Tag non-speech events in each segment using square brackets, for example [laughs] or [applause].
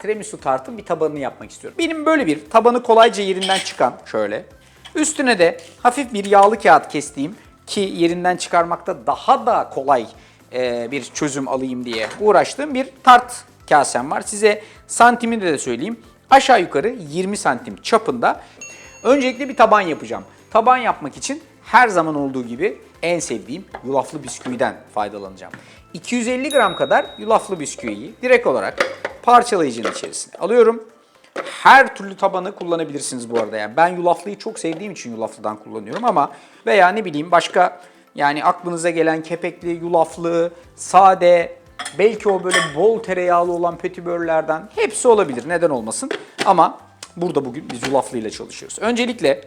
tiramisu tartın bir tabanını yapmak istiyorum. Benim böyle bir tabanı kolayca yerinden çıkan şöyle. Üstüne de hafif bir yağlı kağıt kestiğim ki yerinden çıkarmakta daha da kolay e, bir çözüm alayım diye uğraştığım bir tart kasem var. Size santimini de söyleyeyim. Aşağı yukarı 20 santim çapında. Öncelikle bir taban yapacağım. Taban yapmak için her zaman olduğu gibi en sevdiğim yulaflı bisküviden faydalanacağım. 250 gram kadar yulaflı bisküviyi direkt olarak parçalayıcının içerisine alıyorum. Her türlü tabanı kullanabilirsiniz bu arada. Yani ben yulaflıyı çok sevdiğim için yulaflıdan kullanıyorum ama veya ne bileyim başka yani aklınıza gelen kepekli, yulaflı, sade, belki o böyle bol tereyağlı olan petibörlerden hepsi olabilir. Neden olmasın? Ama burada bugün biz yulaflıyla çalışıyoruz. Öncelikle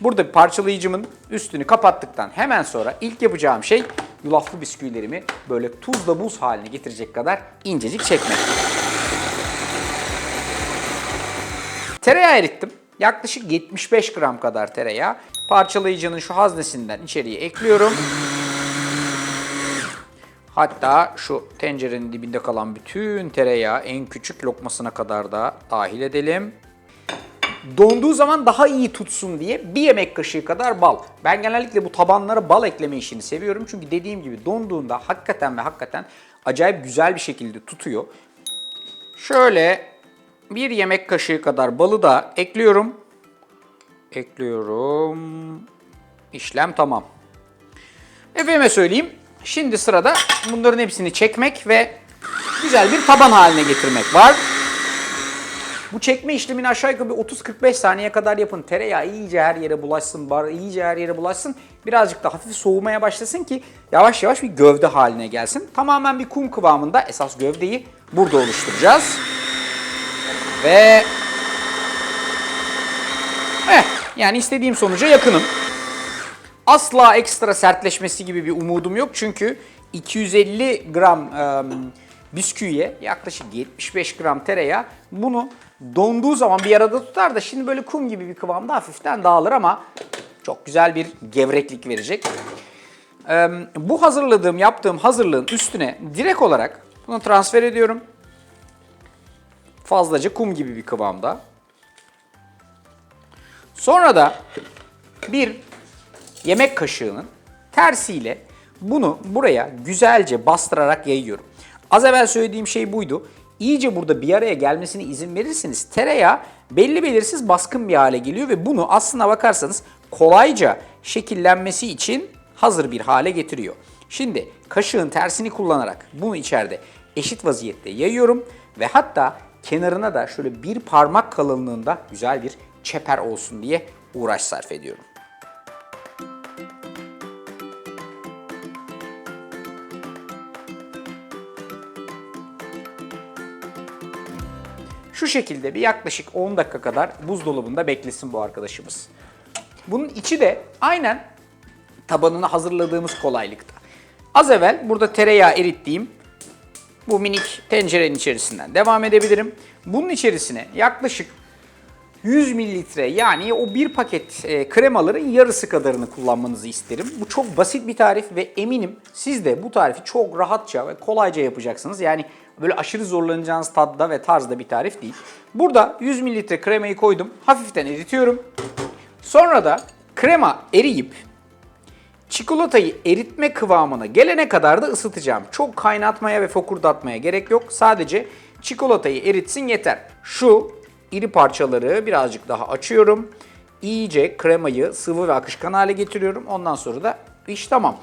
burada parçalayıcımın üstünü kapattıktan hemen sonra ilk yapacağım şey yulaflı bisküvilerimi böyle tuzla buz haline getirecek kadar incecik çekmek. Tereyağı erittim. Yaklaşık 75 gram kadar tereyağı. Parçalayıcının şu haznesinden içeriye ekliyorum. Hatta şu tencerenin dibinde kalan bütün tereyağı en küçük lokmasına kadar da dahil edelim. Donduğu zaman daha iyi tutsun diye bir yemek kaşığı kadar bal. Ben genellikle bu tabanlara bal ekleme işini seviyorum. Çünkü dediğim gibi donduğunda hakikaten ve hakikaten acayip güzel bir şekilde tutuyor. Şöyle bir yemek kaşığı kadar balı da ekliyorum. Ekliyorum. İşlem tamam. Efendime söyleyeyim. Şimdi sırada bunların hepsini çekmek ve güzel bir taban haline getirmek var. Bu çekme işlemini aşağı yukarı bir 30-45 saniye kadar yapın. Tereyağı iyice her yere bulaşsın, bar iyice her yere bulaşsın. Birazcık da hafif soğumaya başlasın ki yavaş yavaş bir gövde haline gelsin. Tamamen bir kum kıvamında esas gövdeyi burada oluşturacağız. Ve eh, yani istediğim sonuca yakınım. Asla ekstra sertleşmesi gibi bir umudum yok çünkü 250 gram e, bisküviye yaklaşık 75 gram tereyağı bunu donduğu zaman bir arada tutar da şimdi böyle kum gibi bir kıvamda hafiften dağılır ama çok güzel bir gevreklik verecek. E, bu hazırladığım, yaptığım hazırlığın üstüne direkt olarak bunu transfer ediyorum. Fazlaca kum gibi bir kıvamda. Sonra da bir yemek kaşığının tersiyle bunu buraya güzelce bastırarak yayıyorum. Az evvel söylediğim şey buydu. İyice burada bir araya gelmesine izin verirseniz tereyağı belli belirsiz baskın bir hale geliyor ve bunu aslına bakarsanız kolayca şekillenmesi için hazır bir hale getiriyor. Şimdi kaşığın tersini kullanarak bunu içeride eşit vaziyette yayıyorum ve hatta kenarına da şöyle bir parmak kalınlığında güzel bir çeper olsun diye uğraş sarf ediyorum. Şu şekilde bir yaklaşık 10 dakika kadar buzdolabında beklesin bu arkadaşımız. Bunun içi de aynen tabanını hazırladığımız kolaylıkta. Az evvel burada tereyağı erittiğim bu minik tencerenin içerisinden devam edebilirim. Bunun içerisine yaklaşık 100 mililitre yani o bir paket e, kremaların yarısı kadarını kullanmanızı isterim. Bu çok basit bir tarif ve eminim siz de bu tarifi çok rahatça ve kolayca yapacaksınız. Yani böyle aşırı zorlanacağınız tadda ve tarzda bir tarif değil. Burada 100 mililitre kremayı koydum. Hafiften eritiyorum. Sonra da krema eriyip Çikolatayı eritme kıvamına gelene kadar da ısıtacağım. Çok kaynatmaya ve fokurdatmaya gerek yok. Sadece çikolatayı eritsin yeter. Şu iri parçaları birazcık daha açıyorum. İyice kremayı sıvı ve akışkan hale getiriyorum. Ondan sonra da iş tamam.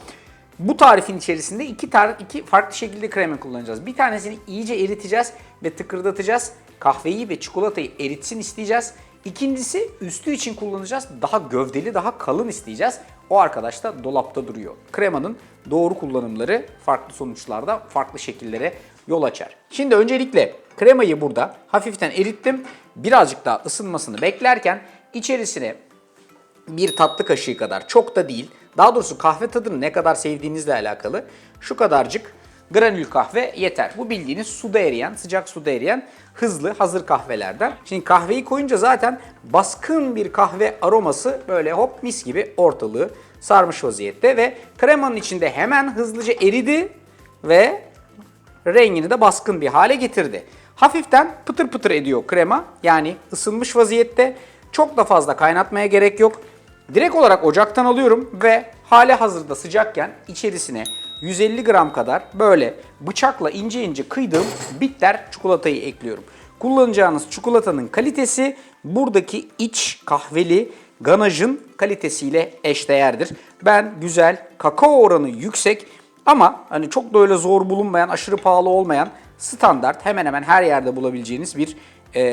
Bu tarifin içerisinde iki, tar iki farklı şekilde krema kullanacağız. Bir tanesini iyice eriteceğiz ve tıkırdatacağız. Kahveyi ve çikolatayı eritsin isteyeceğiz. İkincisi üstü için kullanacağız. Daha gövdeli, daha kalın isteyeceğiz. O arkadaş da dolapta duruyor. Kremanın doğru kullanımları farklı sonuçlarda farklı şekillere yol açar. Şimdi öncelikle kremayı burada hafiften erittim. Birazcık daha ısınmasını beklerken içerisine bir tatlı kaşığı kadar çok da değil. Daha doğrusu kahve tadını ne kadar sevdiğinizle alakalı. Şu kadarcık granül kahve yeter. Bu bildiğiniz suda eriyen, sıcak suda eriyen hızlı hazır kahvelerden. Şimdi kahveyi koyunca zaten baskın bir kahve aroması böyle hop mis gibi ortalığı sarmış vaziyette ve kremanın içinde hemen hızlıca eridi ve rengini de baskın bir hale getirdi. Hafiften pıtır pıtır ediyor krema. Yani ısınmış vaziyette. Çok da fazla kaynatmaya gerek yok. Direkt olarak ocaktan alıyorum ve hali hazırda sıcakken içerisine 150 gram kadar böyle bıçakla ince ince kıydığım bitter çikolatayı ekliyorum. Kullanacağınız çikolatanın kalitesi buradaki iç kahveli ganajın kalitesiyle eşdeğerdir. Ben güzel, kakao oranı yüksek ama hani çok da öyle zor bulunmayan, aşırı pahalı olmayan standart hemen hemen her yerde bulabileceğiniz bir e,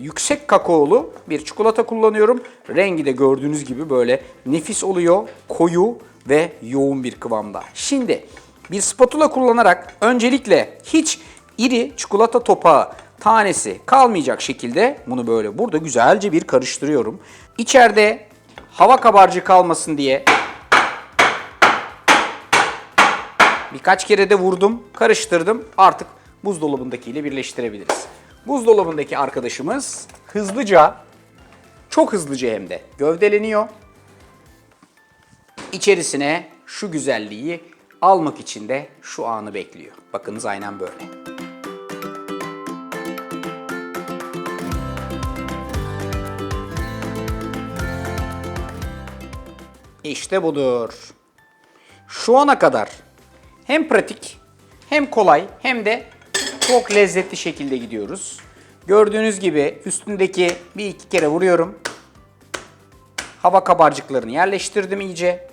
yüksek kakaolu bir çikolata kullanıyorum. Rengi de gördüğünüz gibi böyle nefis oluyor, koyu ve yoğun bir kıvamda. Şimdi bir spatula kullanarak öncelikle hiç iri çikolata topağı tanesi kalmayacak şekilde bunu böyle burada güzelce bir karıştırıyorum. İçeride hava kabarcığı kalmasın diye birkaç kere de vurdum, karıştırdım. Artık buzdolabındakiyle birleştirebiliriz. Buzdolabındaki arkadaşımız hızlıca, çok hızlıca hem de gövdeleniyor. İçerisine şu güzelliği almak için de şu anı bekliyor. Bakınız aynen böyle. İşte budur. Şu ana kadar hem pratik hem kolay hem de çok lezzetli şekilde gidiyoruz. Gördüğünüz gibi üstündeki bir iki kere vuruyorum. Hava kabarcıklarını yerleştirdim iyice.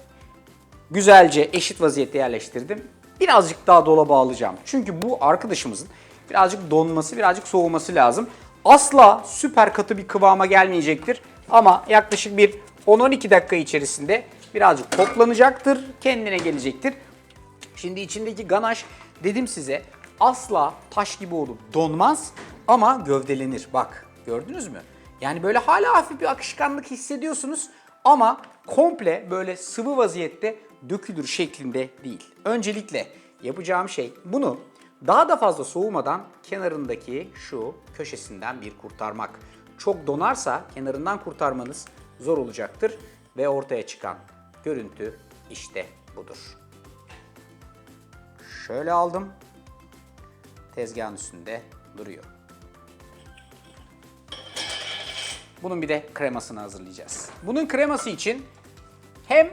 Güzelce eşit vaziyette yerleştirdim. Birazcık daha dolaba alacağım. Çünkü bu arkadaşımızın birazcık donması, birazcık soğuması lazım. Asla süper katı bir kıvama gelmeyecektir. Ama yaklaşık bir 10-12 dakika içerisinde birazcık toplanacaktır, kendine gelecektir. Şimdi içindeki ganaj dedim size asla taş gibi olup donmaz ama gövdelenir. Bak gördünüz mü? Yani böyle hala hafif bir akışkanlık hissediyorsunuz ama komple böyle sıvı vaziyette dökülür şeklinde değil. Öncelikle yapacağım şey bunu daha da fazla soğumadan kenarındaki şu köşesinden bir kurtarmak. Çok donarsa kenarından kurtarmanız zor olacaktır ve ortaya çıkan görüntü işte budur. Şöyle aldım. Tezgahın üstünde duruyor. Bunun bir de kremasını hazırlayacağız. Bunun kreması için hem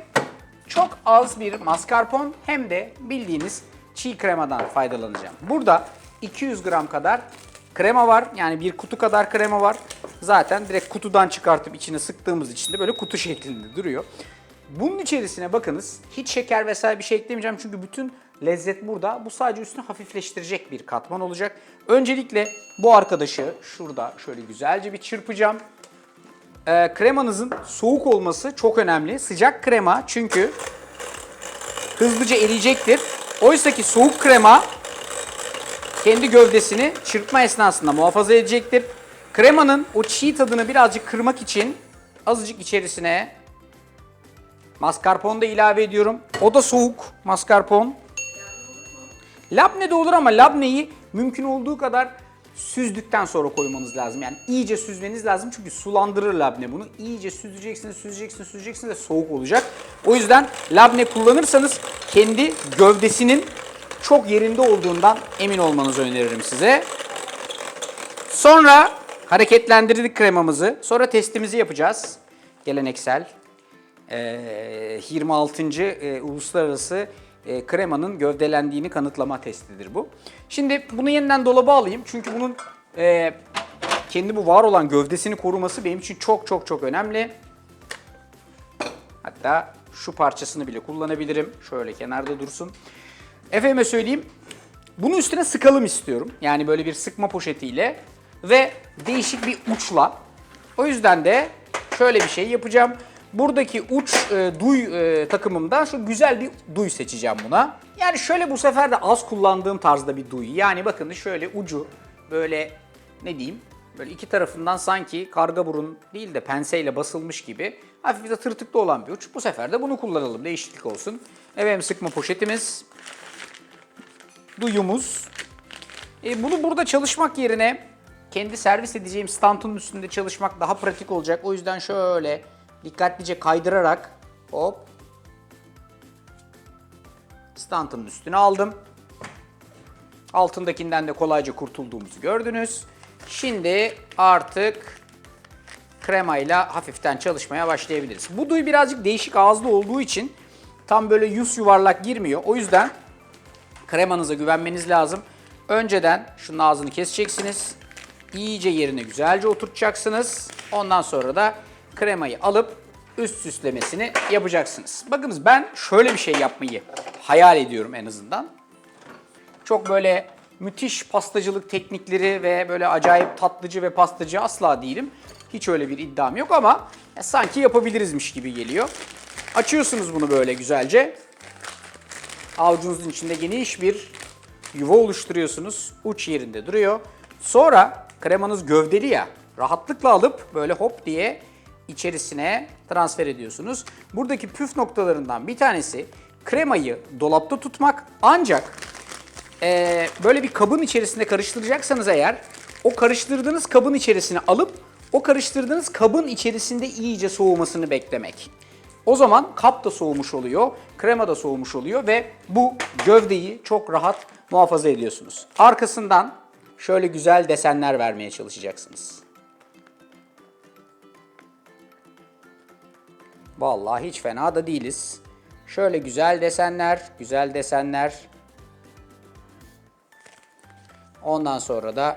çok az bir mascarpone hem de bildiğiniz çiğ kremadan faydalanacağım. Burada 200 gram kadar krema var. Yani bir kutu kadar krema var. Zaten direkt kutudan çıkartıp içine sıktığımız için de böyle kutu [laughs] şeklinde duruyor. Bunun içerisine bakınız hiç şeker vesaire bir şey eklemeyeceğim çünkü bütün lezzet burada. Bu sadece üstünü hafifleştirecek bir katman olacak. Öncelikle bu arkadaşı şurada şöyle güzelce bir çırpacağım. Ee, kremanızın soğuk olması çok önemli. Sıcak krema çünkü hızlıca eriyecektir. Oysa ki soğuk krema kendi gövdesini çırpma esnasında muhafaza edecektir. Kremanın o çiğ tadını birazcık kırmak için azıcık içerisine mascarpone da ilave ediyorum. O da soğuk mascarpone. Labne de olur ama labneyi mümkün olduğu kadar süzdükten sonra koymanız lazım. Yani iyice süzmeniz lazım çünkü sulandırır labne bunu. İyice süzeceksiniz, süzeceksiniz, süzeceksiniz ve soğuk olacak. O yüzden labne kullanırsanız kendi gövdesinin çok yerinde olduğundan emin olmanızı öneririm size. Sonra hareketlendirdik kremamızı. Sonra testimizi yapacağız. Geleneksel. Ee, 26. e, Uluslararası e, kremanın gövdelendiğini kanıtlama testidir bu. Şimdi bunu yeniden dolaba alayım. Çünkü bunun e, kendi bu var olan gövdesini koruması benim için çok çok çok önemli. Hatta şu parçasını bile kullanabilirim. Şöyle kenarda dursun. Efendime söyleyeyim. Bunu üstüne sıkalım istiyorum. Yani böyle bir sıkma poşetiyle ve değişik bir uçla. O yüzden de şöyle bir şey yapacağım. Buradaki uç e, duy e, takımımda şu güzel bir duy seçeceğim buna. Yani şöyle bu sefer de az kullandığım tarzda bir duy. Yani bakın şöyle ucu böyle ne diyeyim böyle iki tarafından sanki karga burun değil de penseyle basılmış gibi hafif de tırtıklı olan bir uç. Bu sefer de bunu kullanalım değişiklik olsun. Efendim sıkma poşetimiz duyumuz. E, bunu burada çalışmak yerine kendi servis edeceğim standın üstünde çalışmak daha pratik olacak. O yüzden şöyle dikkatlice kaydırarak hop standın üstüne aldım. Altındakinden de kolayca kurtulduğumuzu gördünüz. Şimdi artık kremayla hafiften çalışmaya başlayabiliriz. Bu duy birazcık değişik ağızlı olduğu için tam böyle yüz yuvarlak girmiyor. O yüzden kremanıza güvenmeniz lazım. Önceden şunun ağzını keseceksiniz. İyice yerine güzelce oturtacaksınız. Ondan sonra da kremayı alıp üst süslemesini yapacaksınız. Bakınız ben şöyle bir şey yapmayı hayal ediyorum en azından. Çok böyle müthiş pastacılık teknikleri ve böyle acayip tatlıcı ve pastacı asla değilim. Hiç öyle bir iddiam yok ama ya sanki yapabilirizmiş gibi geliyor. Açıyorsunuz bunu böyle güzelce. Avucunuzun içinde geniş bir yuva oluşturuyorsunuz. Uç yerinde duruyor. Sonra kremanız gövdeli ya. Rahatlıkla alıp böyle hop diye içerisine transfer ediyorsunuz. Buradaki püf noktalarından bir tanesi kremayı dolapta tutmak ancak ee, böyle bir kabın içerisinde karıştıracaksanız eğer o karıştırdığınız kabın içerisine alıp o karıştırdığınız kabın içerisinde iyice soğumasını beklemek. O zaman kap da soğumuş oluyor, krema da soğumuş oluyor ve bu gövdeyi çok rahat muhafaza ediyorsunuz. Arkasından şöyle güzel desenler vermeye çalışacaksınız. Vallahi hiç fena da değiliz. Şöyle güzel desenler, güzel desenler. Ondan sonra da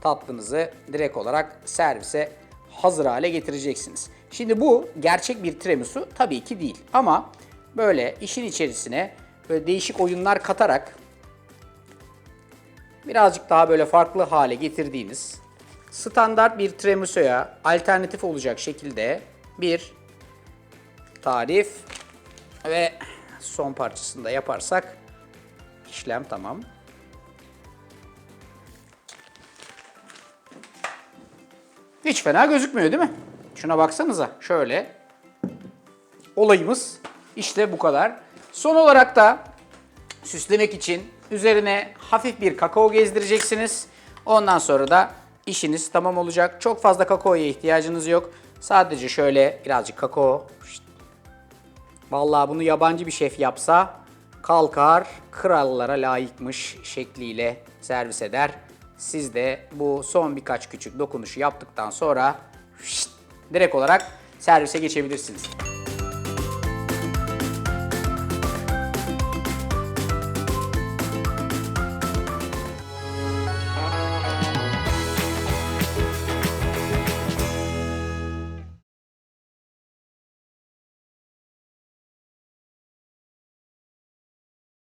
tatlınızı direkt olarak servise hazır hale getireceksiniz. Şimdi bu gerçek bir tiramisu tabii ki değil ama böyle işin içerisine böyle değişik oyunlar katarak birazcık daha böyle farklı hale getirdiğiniz standart bir tiramisu'ya alternatif olacak şekilde bir tarif ve son parçasını da yaparsak işlem tamam. Hiç fena gözükmüyor değil mi? Şuna baksanıza şöyle. Olayımız işte bu kadar. Son olarak da süslemek için üzerine hafif bir kakao gezdireceksiniz. Ondan sonra da işiniz tamam olacak. Çok fazla kakaoya ihtiyacınız yok. Sadece şöyle birazcık kakao. Vallahi bunu yabancı bir şef yapsa kalkar krallara layıkmış şekliyle servis eder. Siz de bu son birkaç küçük dokunuşu yaptıktan sonra direkt olarak servise geçebilirsiniz.